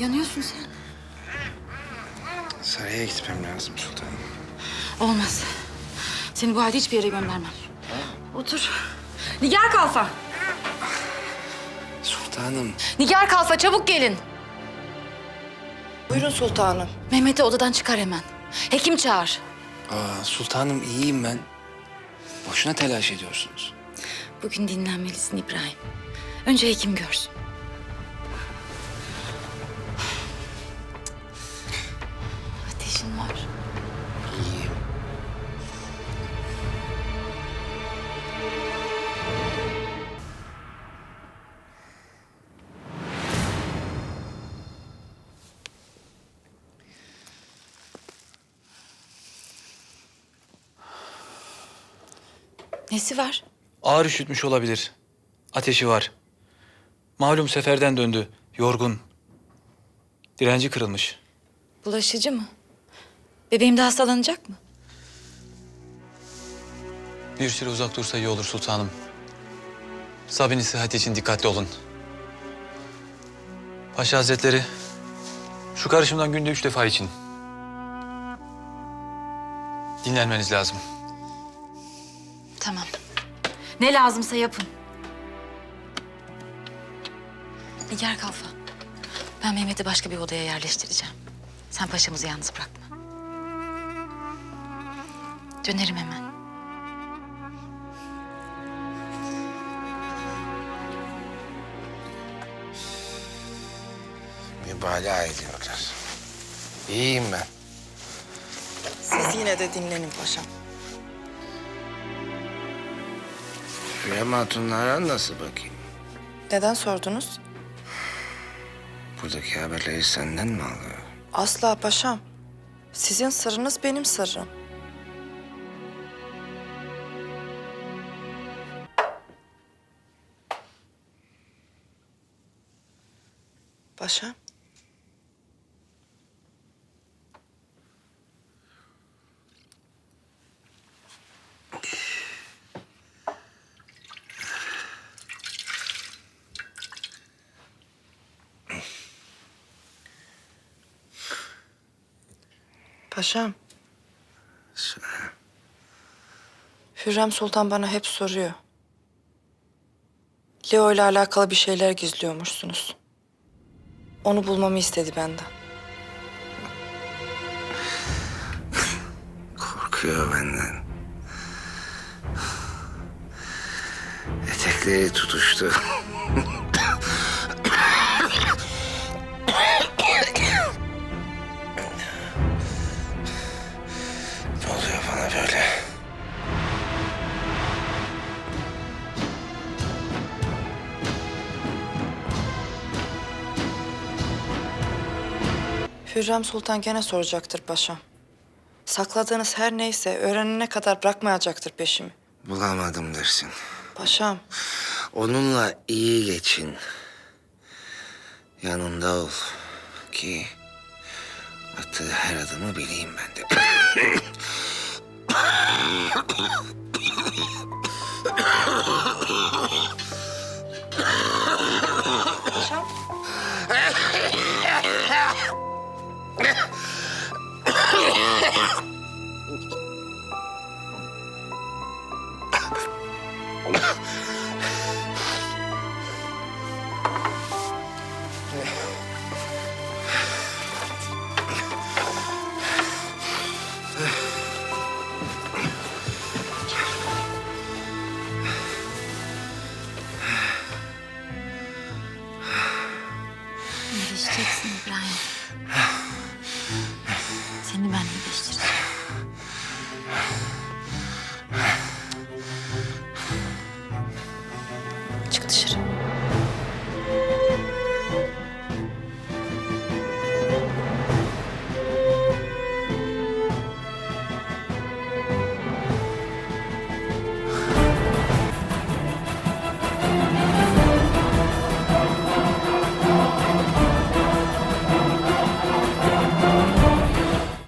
Yanıyorsun sen. Saraya gitmem lazım sultanım. Olmaz. Seni bu halde hiçbir yere göndermem. Otur. Nigar Kalfa. Sultanım. Nigar Kalfa çabuk gelin. Buyurun sultanım. Mehmet'i odadan çıkar hemen. Hekim çağır. Aa, sultanım iyiyim ben. Boşuna telaş ediyorsunuz. Bugün dinlenmelisin İbrahim. Önce hekim görsün. Nesi var? Ağır üşütmüş olabilir. Ateşi var. Malum seferden döndü. Yorgun. Direnci kırılmış. Bulaşıcı mı? Bebeğim de hastalanacak mı? Bir süre uzak dursa iyi olur sultanım. Sabi'nin sıhhati için dikkatli olun. Paşa Hazretleri, şu karışımdan günde üç defa için. Dinlenmeniz lazım. Ne lazımsa yapın. Nigar Kalfa. Ben Mehmet'i başka bir odaya yerleştireceğim. Sen paşamızı yalnız bırakma. Dönerim hemen. Mübalağa ediyorlar. İyiyim ben. Siz yine de dinlenin paşam. Hürrem Hatunlara nasıl bakayım? Neden sordunuz? Buradaki haberleri senden mi alıyor? Asla paşam. Sizin sırrınız benim sırrım. Paşam. Paşam. Hürrem Sultan bana hep soruyor. Leo ile alakalı bir şeyler gizliyormuşsunuz. Onu bulmamı istedi benden. Korkuyor benden. Etekleri tutuştu. Hürrem Sultan gene soracaktır paşam. Sakladığınız her neyse öğrenene kadar bırakmayacaktır peşimi. Bulamadım dersin. Paşam, Onunla iyi geçin. Yanında ol. Ki attığı her adımı bileyim ben de. Paul.